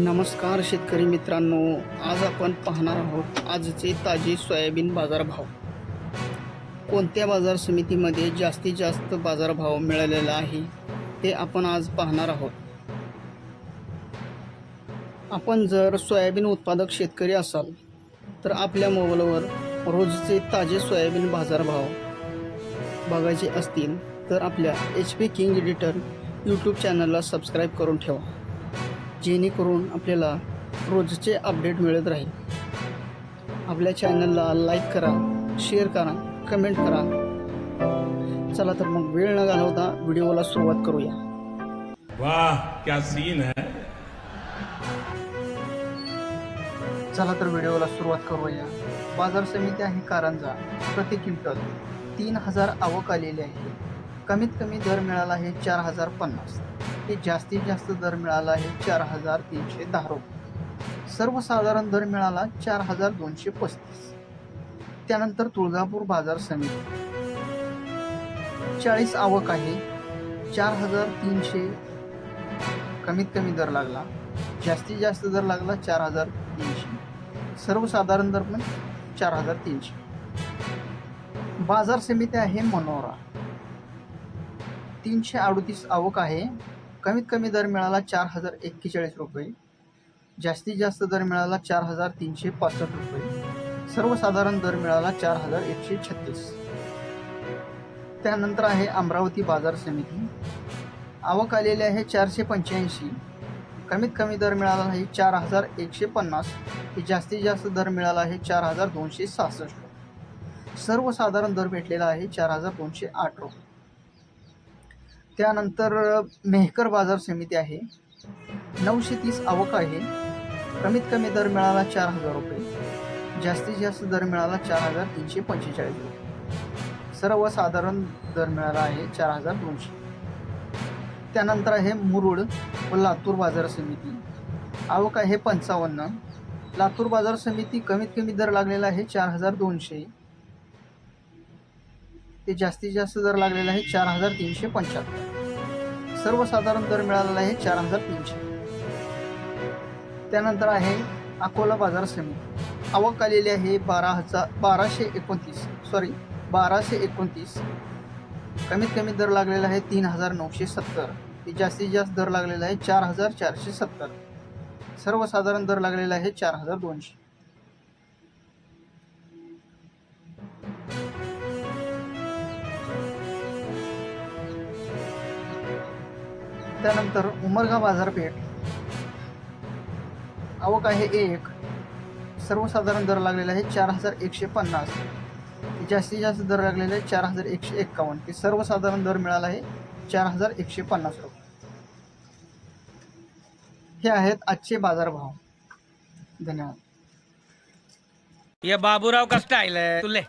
नमस्कार शेतकरी मित्रांनो आज आपण पाहणार आहोत आजचे ताजे सोयाबीन बाजारभाव. कोणत्या बाजार समितीमध्ये जास्तीत जास्त बाजारभाव मिळालेला आहे ते आपण आज पाहणार आहोत. आपण जर सोयाबीन उत्पादक शेतकरी असाल तर आपल्या मोबाईलवर रोजचे ताजे सोयाबीन बाजारभाव बघायचे असतील तर आपल्या H P king editor YouTube चॅनलला सबस्क्राईब करून ठेवा. जेणेकरून आपल्याला रोजचे अपडेट मिळत राहील. आपल्या चॅनलला लाईक करा शेअर करा कमेंट करा. चला तर मग वेळ न घालवता व्हिडिओला सुरुवात करूया. वाह क्या सीन है. चला तर व्हिडिओला सुरुवात करूया. बाजार समिती आहे कारंजा. प्रति क्विंटल तीन हजार आवक आलेली आहे. कमीत कमी दर मिळाला आहे चार हजार पन्नास. टक्के जास्तीत जास्त दर मिळाला आहे चार हजार तीनशे दहा रुपये. सर्वसाधारण दर मिळाला चार हजार दोनशे पस्तीस. त्यानंतर तुळजापूर बाजार समिती. चाळीस आवक आहे चार हजार तीनशे कमीत कमी दर लागला. जास्तीत जास्त दर लागला चार हजार तीनशे. सर्वसाधारण दर पण चार हजार तीनशे. बाजार समिती आहे मनोरा. तीनशे अडतीस आवक आहे कमीत कमी दर मिळाला चार हजार एक्केचाळीस रुपये. जास्तीत जास्त दर मिळाला चार हजार तीनशे पासष्ट रुपये. सर्वसाधारण दर मिळाला चार हजार एकशे छत्तीस. त्यानंतर आहे अमरावती बाजार समिती. आवक आलेली आहे चारशे पंच्याऐंशी. कमीत कमी दर मिळाला आहे चार हजार एकशे पन्नास. हे जास्तीत जास्त दर मिळाला आहे चार हजार दोनशे सहासष्ट. सर्वसाधारण दर भेटलेला आहे चार हजार दोनशे आठ रुपये. त्यानंतर मेहकर बाजार समिती आहे. नऊशे तीस आवक आहे. कमीत कमी दर मिळाला चार हजार रुपये. जास्तीत जास्त दर मिळाला चार हजार तीनशे पंचेचाळीस रुपये. सर्वसाधारण दर मिळाला आहे चार हजार दोनशे. त्यानंतर आहे मुरुड व लातूर बाजार समिती. आवक आहे पंचावन्न. लातूर बाजार समिती कमीत कमी दर लागलेला आहे चार हजार दोनशे. ते जास्तीत जास्त दर लागलेला आहे चार हजार तीनशे पंच्याहत्तर. सर्वसाधारण दर मिळालेला आहे चार हजार तीनशे. त्यानंतर आहे अकोला बाजार समिती. आवक आलेली आहे बारा हजार बाराशे एकोणतीस. सॉरी बाराशे एकोणतीस. कमीत कमी दर लागलेला आहे तीन हजार नऊशे सत्तर. ते जास्तीत जास्त दर लागलेला आहे चार हजार चारशे सत्तर. सर्वसाधारण दर लागलेला आहे चार हजार दोनशे. त्यानंतर उमरगा बाजारपेठ. आवक आहे एक. सर्वसाधारण दर लागलेला आहे चार हजार एकशे पन्नास जास्तीत जास्त दर लागलेला आहे चार हजार एकशे एक्कावन्न ते सर्वसाधारण दर मिळाला आहे चार हजार एकशे पन्नास रुपये. हे आहेत आजचे बाजारभाव. धन्यवाद. या बाबूराव कसं स्टाइल तुले.